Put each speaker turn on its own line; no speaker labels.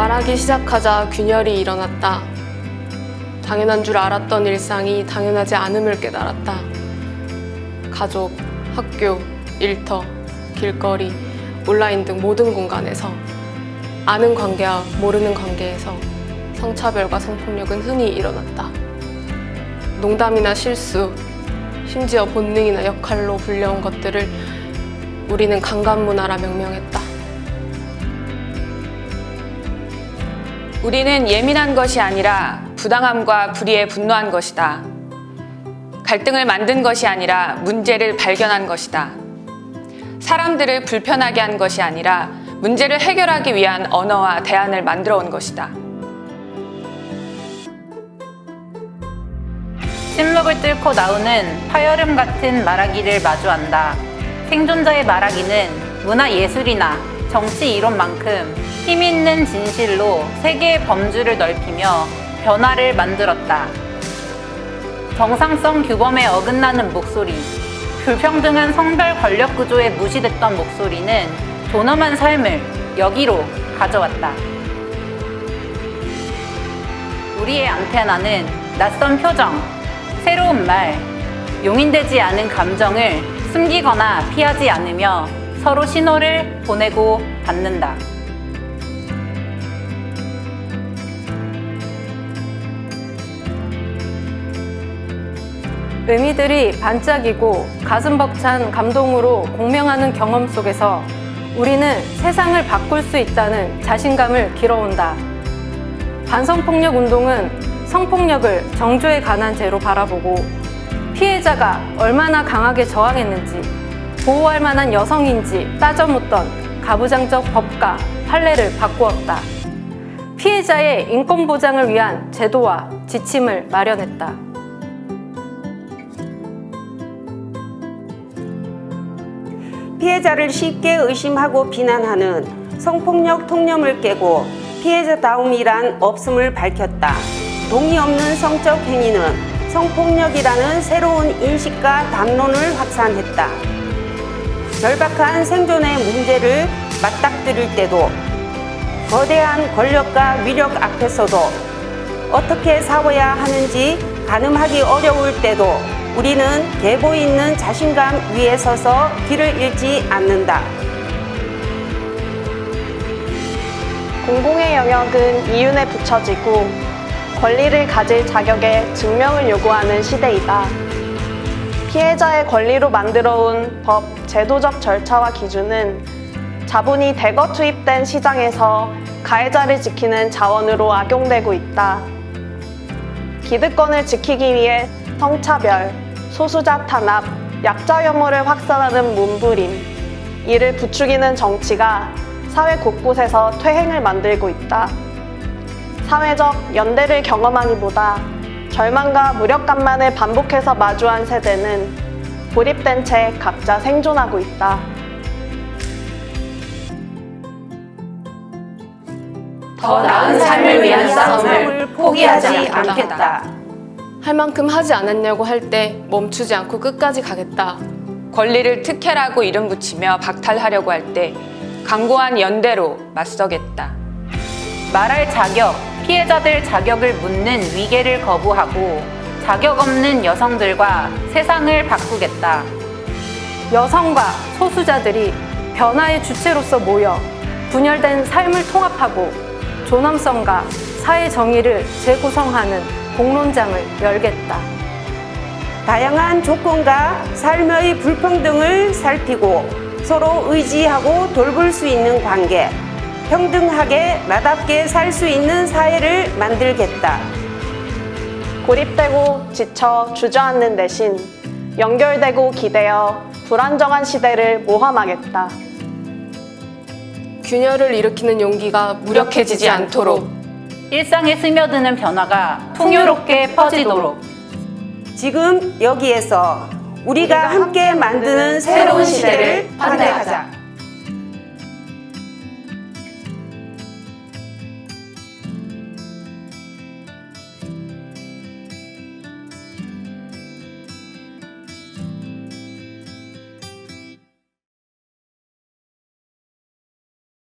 말하기 시작하자 균열이 일어났다. 당연한 줄 알았던 일상이 당연하지 않음을 깨달았다. 가족, 학교, 일터, 길거리, 온라인 등 모든 공간에서 아는 관계와 모르는 관계에서 성차별과 성폭력은 흔히 일어났다. 농담이나 실수, 심지어 본능이나 역할로 불려온 것들을 우리는 강간 문화라 명명했다.
우리는 예민한 것이 아니라 부당함과 불의에 분노한 것이다. 갈등을 만든 것이 아니라 문제를 발견한 것이다. 사람들을 불편하게 한 것이 아니라 문제를 해결하기 위한 언어와 대안을 만들어 온 것이다.
침묵을 뚫고 나오는 파열음 같은 말하기를 마주한다. 생존자의 말하기는 문화 예술이나 정치 이론만큼 힘 있는 진실로 세계의 범주를 넓히며 변화를 만들었다. 정상성 규범에 어긋나는 목소리, 불평등한 성별 권력 구조에 무시됐던 목소리는 존엄한 삶을 여기로 가져왔다. 우리의 안테나는 낯선 표정, 새로운 말, 용인되지 않은 감정을 숨기거나 피하지 않으며 서로 신호를 보내고 받는다.
의미들이 반짝이고 가슴 벅찬 감동으로 공명하는 경험 속에서 우리는 세상을 바꿀 수 있다는 자신감을 길어온다. 반성폭력 운동은 성폭력을 정조에 관한 죄로 바라보고 피해자가 얼마나 강하게 저항했는지 보호할 만한 여성인지 따져 묻던 가부장적 법과 판례를 바꾸었다. 피해자의 인권 보장을 위한 제도와 지침을 마련했다.
피해자를 쉽게 의심하고 비난하는 성폭력 통념을 깨고 피해자다움이란 없음을 밝혔다. 동의 없는 성적 행위는 성폭력이라는 새로운 인식과 담론을 확산했다. 절박한 생존의 문제를 맞닥뜨릴 때도 거대한 권력과 위력 앞에서도 어떻게 싸워야 하는지 가늠하기 어려울 때도 우리는 계보 있는 자신감 위에 서서 길을 잃지 않는다.
공공의 영역은 이윤에 붙여지고 권리를 가질 자격에 증명을 요구하는 시대이다. 피해자의 권리로 만들어온 법, 제도적 절차와 기준은 자본이 대거 투입된 시장에서 가해자를 지키는 자원으로 악용되고 있다. 기득권을 지키기 위해 성차별, 소수자 탄압, 약자 혐오를 확산하는 몸부림, 이를 부추기는 정치가 사회 곳곳에서 퇴행을 만들고 있다. 사회적 연대를 경험하기보다 절망과 무력감만을 반복해서 마주한 세대는 고립된 채 각자 생존하고 있다.
더 나은 삶을 위한 싸움을 포기하지 않겠다.
할 만큼 하지 않았냐고 할 때 멈추지 않고 끝까지 가겠다.
권리를 특혜라고 이름 붙이며 박탈하려고 할 때 강고한 연대로 맞서겠다.
말할 자격, 피해자들 자격을 묻는 위계를 거부하고 자격 없는 여성들과 세상을 바꾸겠다.
여성과 소수자들이 변화의 주체로서 모여 분열된 삶을 통합하고 존엄성과 사회 정의를 재구성하는 공론장을 열겠다.
다양한 조건과 삶의 불평등을 살피고 서로 의지하고 돌볼 수 있는 관계, 평등하게 나답게 살 수 있는 사회를 만들겠다.
고립되고 지쳐 주저앉는 대신 연결되고 기대어 불안정한 시대를 모함하겠다.
균열을 일으키는 용기가 무력해지지 않도록
일상에 스며드는 변화가 풍요롭게 퍼지도록
지금 여기에서 우리가 함께 만드는 새로운 시대를 판단하자.